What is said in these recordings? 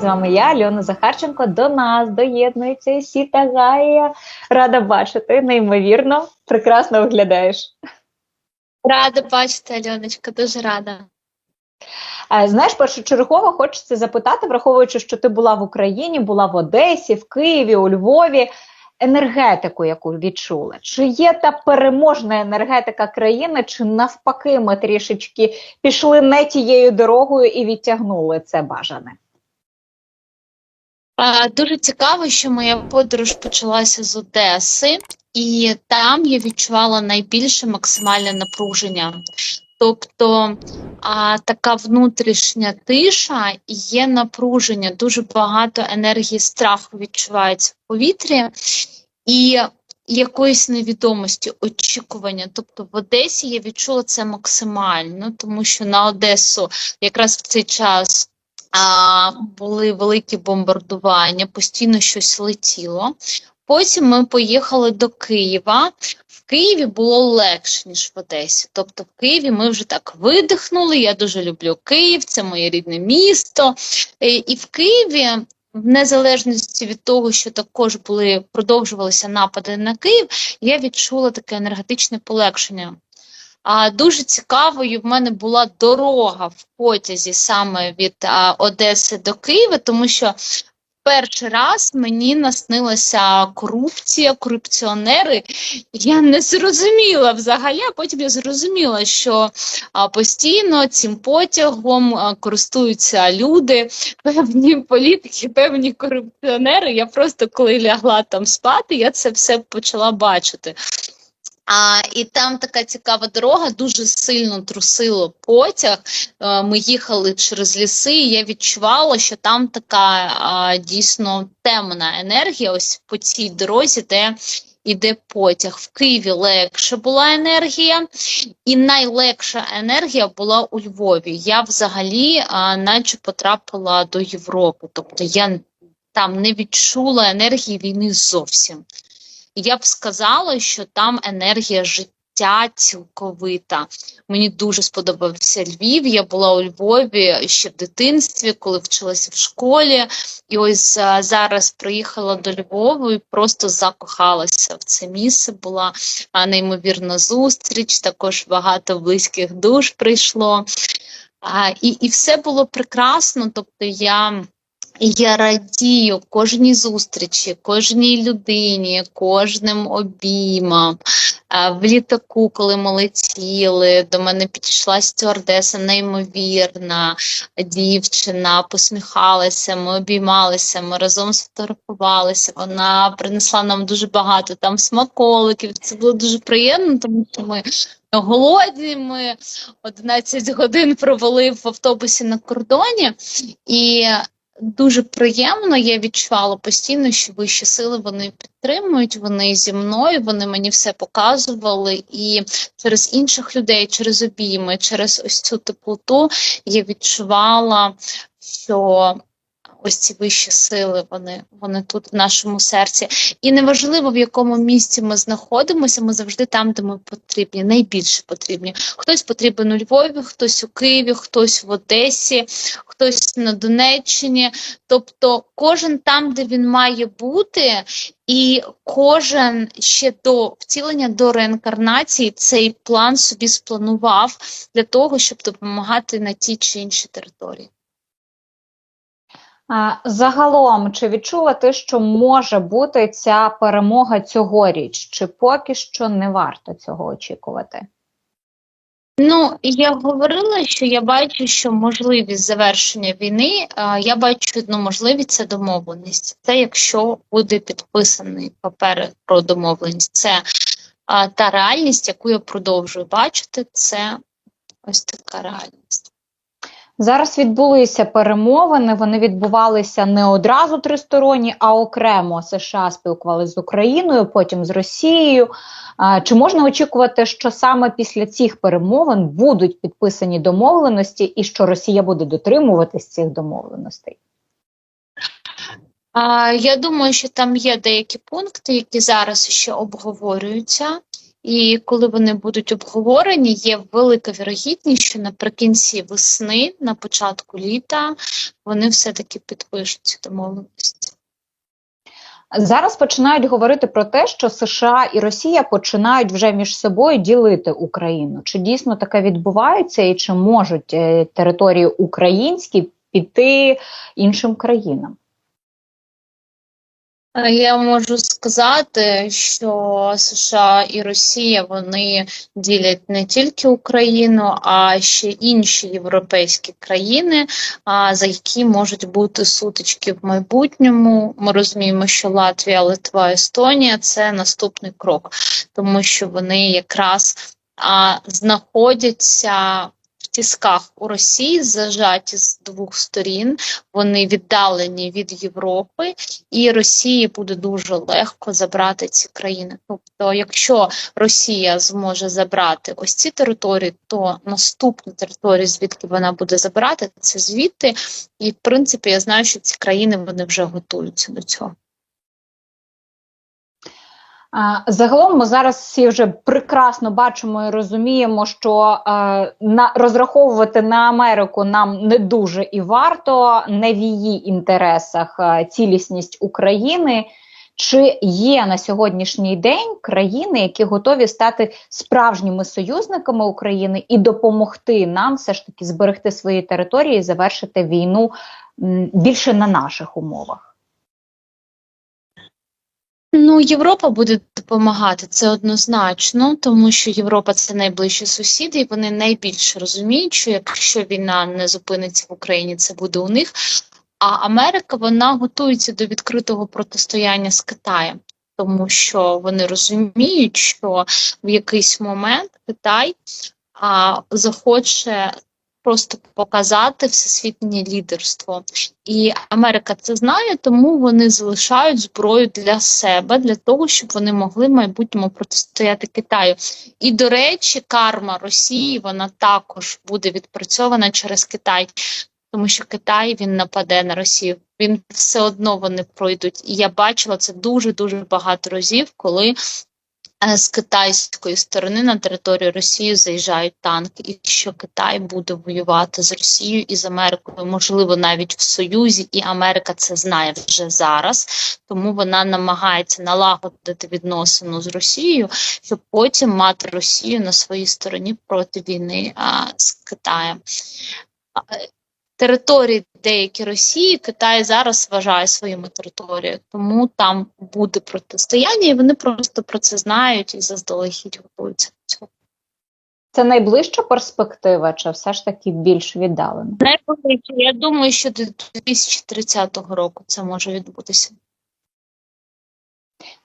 З вами я, Альона Захарченко. До нас доєднується Сіта Гая. Рада бачити, неймовірно, прекрасно виглядаєш. Рада бачити, Альоночка, дуже рада. Знаєш, першочергово хочеться запитати, враховуючи, що ти була в Україні, була в Одесі, в Києві, у Львові. Енергетику, яку відчула, чи є та переможна енергетика країни, чи навпаки, ми трішечки пішли не тією дорогою і відтягнули це бажане? Дуже цікаво, що моя подорож почалася з Одеси, і там я відчувала найбільше максимальне напруження. Тобто а, така внутрішня тиша є напруження, дуже багато енергії страху відчувається в повітрі і якоїсь невідомості, очікування. Тобто в Одесі я відчула це максимально, тому що на Одесу якраз в цей час а, були великі бомбардування, постійно щось летіло. Потім ми поїхали до Києва. В Києві було легше, ніж в Одесі. Тобто, в Києві ми вже так видихнули. Я дуже люблю Київ, це моє рідне місто. Е, І в Києві, в незалежності від того, що також були продовжувалися напади на Київ, я відчула таке енергетичне полегшення. А дуже цікавою в мене була дорога в потязі саме від а, Одеси до Києва, тому що перший раз мені наснилася корупція, корупціонери. Я не зрозуміла взагалі, а потім я зрозуміла, що а, постійно цим потягом а, користуються люди, певні політики, певні корупціонери. Я просто коли лягла там спати, я це все почала бачити. А, і там така цікава дорога, дуже сильно трусило потяг. Е, Ми їхали через ліси, і я відчувала, що там така а, дійсно темна енергія. Ось по цій дорозі, де іде потяг. В Києві легше була енергія, і найлегша енергія була у Львові. Я взагалі а, наче потрапила до Європи. Тобто я там не відчула енергії війни зовсім. Я б сказала, що там енергія життя цілковита. Мені дуже сподобався Львів. Я була у Львові ще в дитинстві, коли вчилася в школі. І ось зараз приїхала до Львова і просто закохалася в це місце. Була неймовірна зустріч, також багато близьких душ прийшло. І, і все було прекрасно. Тобто я. Я радію кожній зустрічі, кожній людині, кожним обіймам. В літаку, коли ми летіли, до мене підійшла стюардеса, неймовірна дівчина, посміхалася, ми обіймалися, ми разом сфотографувалися. Вона принесла нам дуже багато там смаколиків. Це було дуже приємно, тому що ми голодні. Ми 11 годин провели в автобусі на кордоні і. Дуже приємно, я відчувала постійно, що вищі сили вони підтримують, вони зі мною, вони мені все показували, і через інших людей, через обійми, через ось цю теплоту я відчувала, що ось ці вищі сили, вони, вони тут в нашому серці. І неважливо, в якому місці ми знаходимося, ми завжди там, де ми потрібні, найбільше потрібні. Хтось потрібен у Львові, хтось у Києві, хтось в Одесі, хтось на Донеччині. Тобто кожен там, де він має бути, і кожен ще до втілення, до реінкарнації цей план собі спланував для того, щоб допомагати на тій чи іншій території. Загалом, чи відчула ти, що може бути ця перемога цьогоріч, чи поки що не варто цього очікувати? Ну, я говорила, що я бачу, що можливість завершення війни, я бачу одну можливість це домовленість. Це якщо буде підписаний папер про домовленість. Це та реальність, яку я продовжую бачити, це ось така реальність. Зараз відбулися перемовини. Вони відбувалися не одразу тристоронні, а окремо США спілкувалися з Україною, потім з Росією. Чи можна очікувати, що саме після цих перемовин будуть підписані домовленості, і що Росія буде дотримуватись цих домовленостей? Я думаю, що там є деякі пункти, які зараз ще обговорюються, І коли вони будуть обговорені, є велика вірогідність, що наприкінці весни, на початку літа, вони все-таки підпишуть ці домовленості. Зараз починають говорити про те, що США і Росія починають вже між собою ділити Україну. Чи дійсно таке відбувається, і чи можуть е, території українські піти іншим країнам? Е, Я можу сказати, що США і Росія вони ділять не тільки Україну, а ще інші європейські країни, а, за які можуть бути сутички в майбутньому. Ми розуміємо, що Латвія, Литва, Естонія це наступний крок, тому що вони якраз знаходяться тісках у Росії, зажаті з двох сторін. Вони віддалені від Європи, і Росії буде дуже легко забрати ці країни. Тобто, якщо Росія зможе забрати ось ці території, то наступні території, звідки вона буде забирати, це звідти. І в принципі, я знаю, що ці країни вони вже готуються до цього. Загалом ми зараз всі вже прекрасно бачимо і розуміємо, що е, на розраховувати на Америку нам не дуже і варто, не в її інтересах е, цілісність України. Чи є на сьогоднішній день країни, які готові стати справжніми союзниками України і допомогти нам все ж таки зберегти свої території і завершити війну більше на наших умовах? Ну, Європа буде допомагати це однозначно, тому що Європа це найближчі сусіди, і вони найбільше розуміють, що якщо війна не зупиниться в Україні, це буде у них. А Америка вона готується до відкритого протистояння з Китаєм, тому що вони розуміють, що в якийсь момент Китай а, захоче просто показати всесвітнє лідерство. І Америка це знає, тому вони залишають зброю для себе, для того, щоб вони могли в майбутньому протистояти Китаю. І, до речі, карма Росії вона також буде відпрацьована через Китай. Тому що Китай він нападе на Росію, він все одно вони пройдуть. І я бачила це дуже дуже багато разів, коли з китайської сторони на територію Росії заїжджають танки, і що Китай буде воювати з Росією і з Америкою, можливо, навіть в Союзі, і Америка це знає вже зараз, тому вона намагається налагодити відносину з Росією, щоб потім мати Росію на своїй стороні проти війни а, з Китаєм. Території деякі Росії Китай зараз вважає своїми територіями, тому там буде протистояння, і вони просто про це знають і заздалегідь готуються до цього. Це найближча перспектива, чи все ж таки більш віддалена? Найближче, я думаю, що до 2030 року це може відбутися.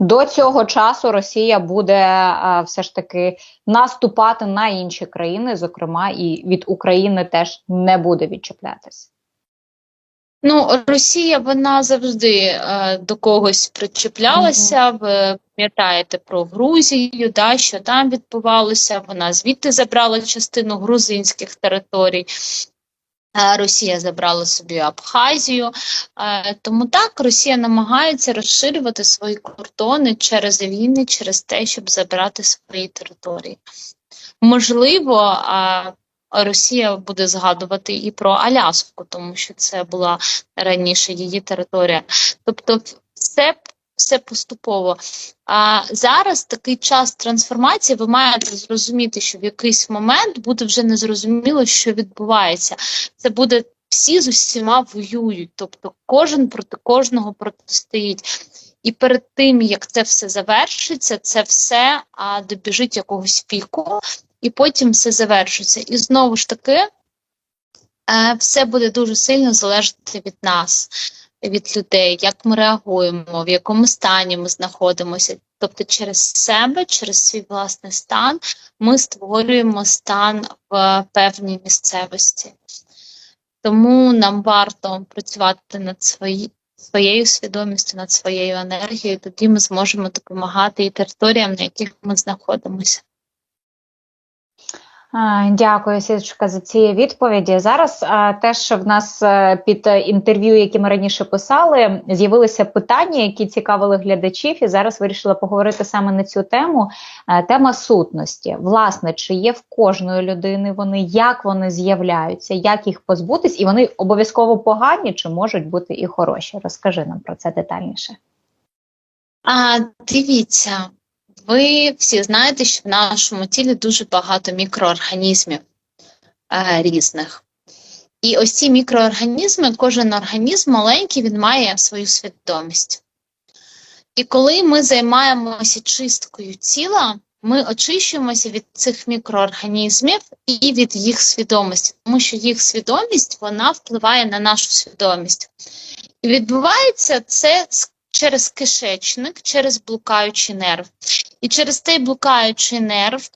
До цього часу Росія буде а, все ж таки наступати на інші країни, зокрема, і від України теж не буде відчіплятися. Ну, Росія вона завжди е, до когось причіплялася. Ви пам'ятаєте про Грузію, да, що там відбувалося. Вона звідти забрала частину грузинських територій. Е, Росія забрала собі Абхазію, Е, тому так Росія намагається розширювати свої кордони через війни, через те, щоб забирати свої території. Можливо, Росія буде згадувати і про Аляску, тому що це була раніше її територія. Тобто, все, все поступово. А зараз такий час трансформації. Ви маєте зрозуміти, що в якийсь момент буде вже незрозуміло, що відбувається. Це буде всі з усіма воюють, тобто кожен проти кожного протистоїть. І перед тим як це все завершиться, це все а, добіжить якогось піку, і потім все завершиться. І знову ж таки, е, все буде дуже сильно залежати від нас, від людей, як ми реагуємо, в якому стані ми знаходимося. Тобто, через себе, через свій власний стан, ми створюємо стан в певній місцевості. Тому нам варто працювати над свої, своєю свідомістю, над своєю енергією. Тоді ми зможемо допомагати і територіям, на яких ми знаходимося. Дякую, Сіточка, за ці відповіді. Зараз теж в нас е, під інтерв'ю, які ми раніше писали, з'явилися питання, які цікавили глядачів, і зараз вирішила поговорити саме на цю тему. Е, Тема сутності. Власне, чи є в кожної людини вони, як вони з'являються, як їх позбутись, і вони обов'язково погані, чи можуть бути і хороші? Розкажи нам про це детальніше. А, дивіться, ви всі знаєте, що в нашому тілі дуже багато мікроорганізмів е, різних. І ось ці мікроорганізми, кожен організм маленький, він має свою свідомість. І коли ми займаємося чисткою тіла, ми очищуємося від цих мікроорганізмів і від їх свідомості, тому що їх свідомість вона впливає на нашу свідомість. І відбувається це через кишечник, через блукаючий нерв. І через цей блукаючий нерв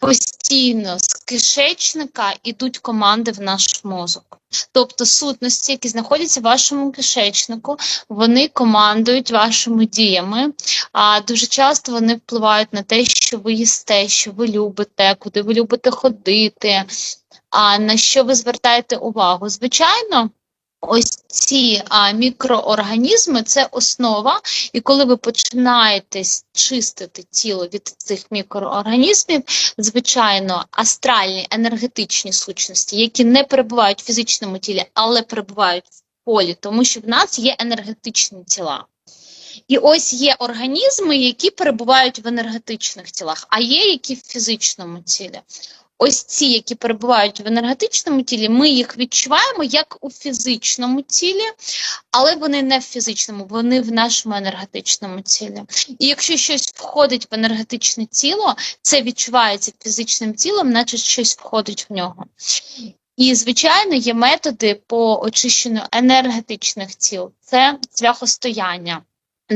постійно з кишечника йдуть команди в наш мозок. Тобто сутності, які знаходяться в вашому кишечнику, вони командують вашими діями. А дуже часто вони впливають на те, що ви їсте, що ви любите, куди ви любите ходити, а на що ви звертаєте увагу. Звичайно. Ось ці а, мікроорганізми це основа, і коли ви починаєте чистити тіло від цих мікроорганізмів, звичайно, астральні енергетичні сущності, які не перебувають в фізичному тілі, але перебувають в полі, тому що в нас є енергетичні тіла. І ось є організми, які перебувають в енергетичних тілах, а є які в фізичному тілі. Ось ці, які перебувають в енергетичному тілі, ми їх відчуваємо як у фізичному тілі, але вони не в фізичному, вони в нашому енергетичному тілі. І якщо щось входить в енергетичне тіло, це відчувається фізичним тілом, наче щось входить в нього. І, звичайно, є методи по очищенню енергетичних тіл. Це цвяхостояння,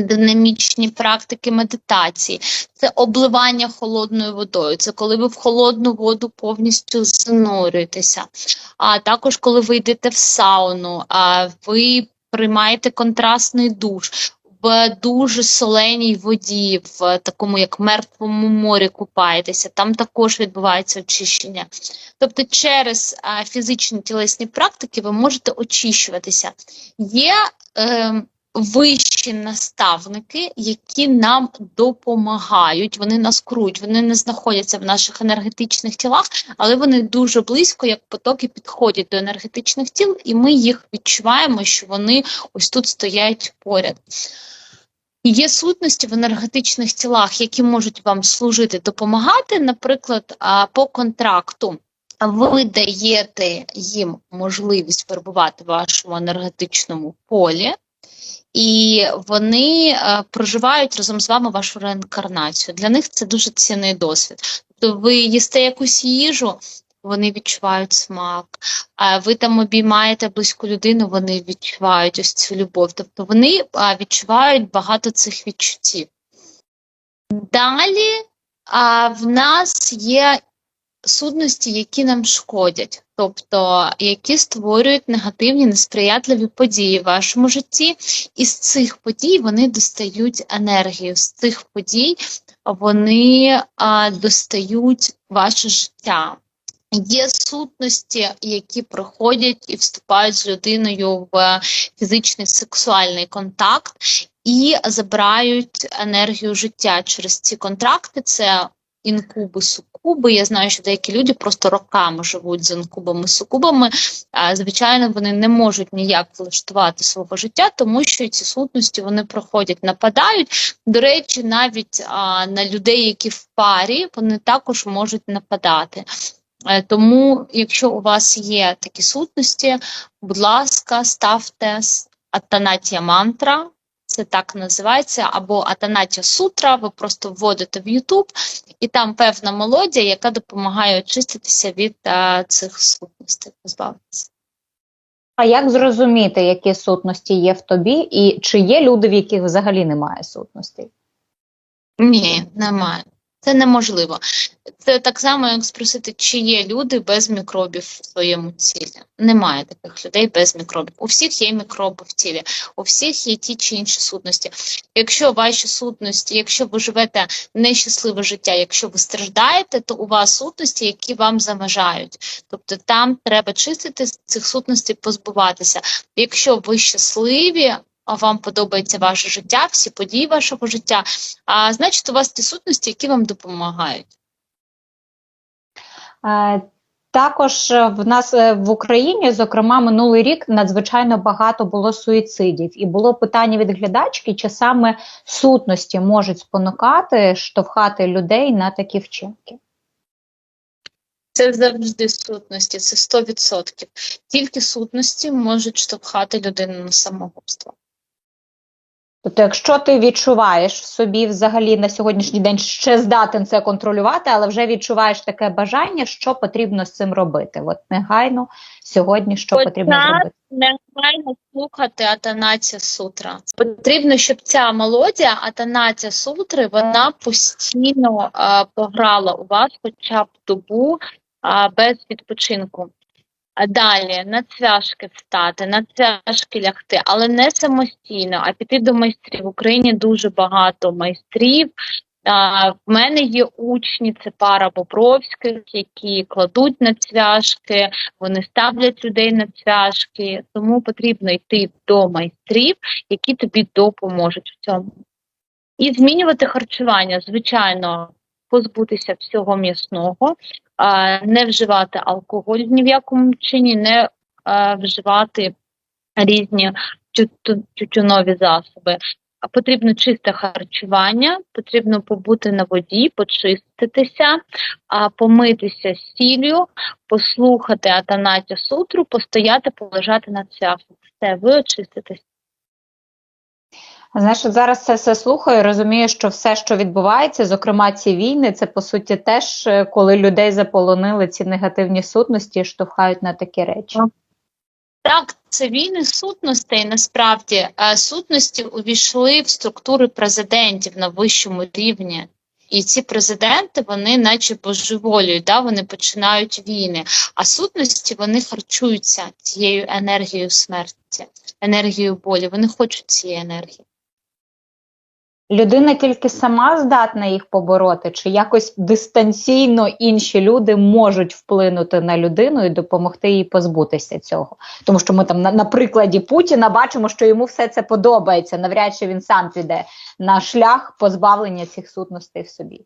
динамічні практики медитації, це обливання холодною водою. Це коли ви в холодну воду повністю занурюєтеся. А також, коли ви йдете в сауну, а ви приймаєте контрастний душ. В дуже соленій воді, в такому як мертвому морі купаєтеся, там також відбувається очищення. Тобто, через фізичні тілесні практики ви можете очищуватися. Є е, вищі наставники, які нам допомагають, вони нас круть, вони не знаходяться в наших енергетичних тілах, але вони дуже близько, як потоки, підходять до енергетичних тіл, і ми їх відчуваємо, що вони ось тут стоять поряд. Є сутності в енергетичних тілах, які можуть вам служити, допомагати, наприклад, по контракту. Ви даєте їм можливість перебувати в вашому енергетичному полі, і вони е, проживають разом з вами вашу реінкарнацію. Для них це дуже цінний досвід. Тобто ви їсте якусь їжу, вони відчувають смак. А ви там обіймаєте близьку людину, вони відчувають ось цю любов. Тобто вони відчувають багато цих відчуттів. Далі а, в нас є сутності, які нам шкодять, тобто які створюють негативні, несприятливі події в вашому житті, і з цих подій вони достають енергію. З цих подій вони а, достають ваше життя. Є сутності, які проходять і вступають з людиною в фізичний сексуальний контакт і забирають енергію життя через ці контракти. Це інкуби, сукуби. Я знаю, що деякі люди просто роками живуть з інкубами, сукубами. А, звичайно, вони не можуть ніяк влаштувати свого життя, тому що ці сутності вони проходять, нападають. До речі, навіть а, на людей, які в парі, вони також можуть нападати. Е, Тому, якщо у вас є такі сутності, будь ласка, ставте Атанатія мантра, це так називається, або Атанатя сутра, ви просто вводите в YouTube, і там певна мелодія, яка допомагає очиститися від а, цих сутностей, позбавитися. А як зрозуміти, які сутності є в тобі, і чи є люди, в яких взагалі немає сутностей? Ні, немає. Це неможливо. Це так само, як спросити, чи є люди без мікробів в своєму тілі. Немає таких людей без мікробів. У всіх є мікроби в тілі, у всіх є ті чи інші сутності. Якщо ваші сутності, якщо ви живете нещасливе життя, якщо ви страждаєте, то у вас сутності, які вам заважають. Тобто там треба чистити цих сутностей, позбуватися. Якщо ви щасливі, вам подобається ваше життя, всі події вашого життя, а значить, у вас ті сутності, які вам допомагають. Також в нас е, в Україні, зокрема, минулий рік надзвичайно багато було суїцидів, і було питання від глядачки, чи саме сутності можуть спонукати, штовхати людей на такі вчинки. Це завжди сутності, це 100%. Тільки сутності можуть штовхати людину на самогубство. Тобто, якщо ти відчуваєш в собі взагалі на сьогоднішній день ще здатен це контролювати, але вже відчуваєш таке бажання, що потрібно з цим робити? От негайно сьогодні що От потрібно зробити? Негайно слухати Атанація Сутра. Потрібно, щоб ця мелодія Атанація Сутри вона постійно а, пограла у вас хоча б добу а, без відпочинку. Далі на цвяшки встати, на цвяшки лягти, але не самостійно, а піти до майстрів. В Україні дуже багато майстрів. А, в мене є учні, це пара Бобровських, які кладуть на цвяшки, вони ставлять людей на цвяшки, тому потрібно йти до майстрів, які тобі допоможуть в цьому. І змінювати харчування, звичайно, позбутися всього м'ясного, не вживати алкоголь ні в якому чині, не вживати різні тютюнові засоби. Потрібно чисте харчування, потрібно побути на воді, почиститися, помитися сіллю, послухати Атанатя сутру, постояти, полежати на цвяху. Все, ви очиститесь. Знаєш, от зараз це все слухаю, розумію, що все, що відбувається, зокрема ці війни, це по суті теж е, коли людей заполонили ці негативні сутності, штовхають на такі речі. Так, це війни сутностей. Насправді сутності увійшли в структури президентів на вищому рівні. І ці президенти, вони наче божеволюють, да, вони починають війни. А сутності вони харчуються цією енергією смерті, енергією болі. Вони хочуть цієї енергії. Людина тільки сама здатна їх побороти, чи якось дистанційно інші люди можуть вплинути на людину і допомогти їй позбутися цього. Тому що ми там на, на прикладі Путіна бачимо, що йому все це подобається. Навряд чи він сам піде на шлях позбавлення цих сутностей в собі.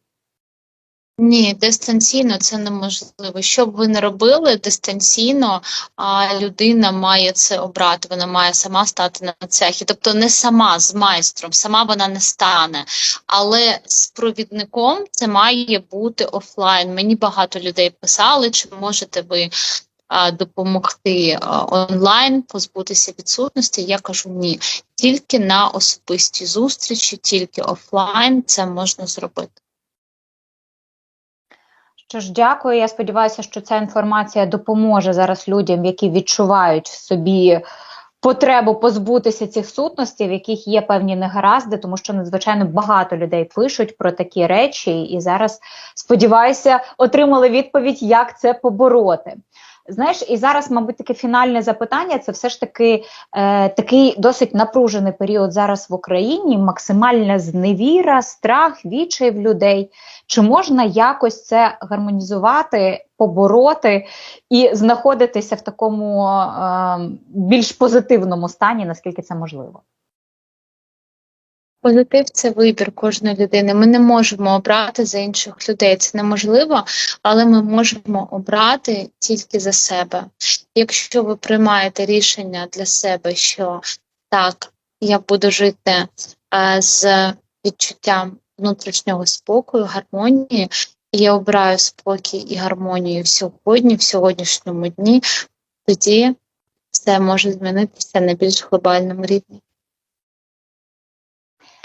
Ні, дистанційно це неможливо. Що б ви не робили дистанційно, а людина має це обрати. Вона має сама стати на цехі. Тобто не сама з майстром, сама вона не стане. Але з провідником це має бути офлайн. Мені багато людей писали, чи можете ви допомогти онлайн позбутися відсутності. Я кажу ні. Тільки на особистій зустрічі, тільки офлайн це можна зробити. Що ж, дякую. Я сподіваюся, що ця інформація допоможе зараз людям, які відчувають в собі потребу позбутися цих сутностей, в яких є певні негаразди, тому що надзвичайно багато людей пишуть про такі речі, і зараз сподіваюся, отримали відповідь, як це побороти. Знаєш, і зараз, мабуть, таке фінальне запитання це все ж таки е, такий досить напружений період зараз в Україні, максимальна зневіра, страх, відчай в людей. Чи можна якось це гармонізувати, побороти і знаходитися в такому е, більш позитивному стані, наскільки це можливо? Позитив це вибір кожної людини. Ми не можемо обрати за інших людей. Це неможливо, але ми можемо обрати тільки за себе. Якщо ви приймаєте рішення для себе, що так, я буду жити е, з відчуттям внутрішнього спокою, гармонії, і я обираю спокій і гармонію сьогодні, в сьогоднішньому дні, тоді все може змінитися на більш глобальному рівні.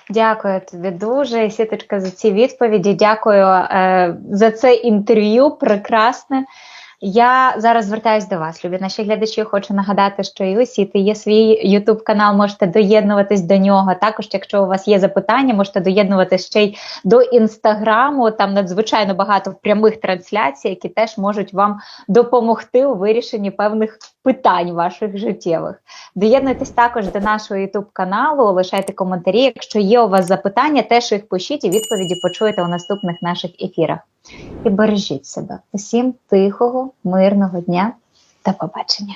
Дякую тобі дуже, Сіточка, за ці відповіді. Дякую е, за це інтерв'ю. Прекрасне. Я зараз звертаюсь до вас, любі наші глядачі. Хочу нагадати, що і у Сіти є свій Ютуб канал, можете доєднуватись до нього. Також, якщо у вас є запитання, можете доєднуватись ще й до інстаграму. Там надзвичайно багато прямих трансляцій, які теж можуть вам допомогти у вирішенні певних питань ваших життєвих. Доєднуйтесь також до нашого Ютуб каналу, лишайте коментарі. Якщо є у вас запитання, теж їх пишіть і відповіді почуєте у наступних наших ефірах. І бережіть себе. Усім тихого, мирного дня. та побачення.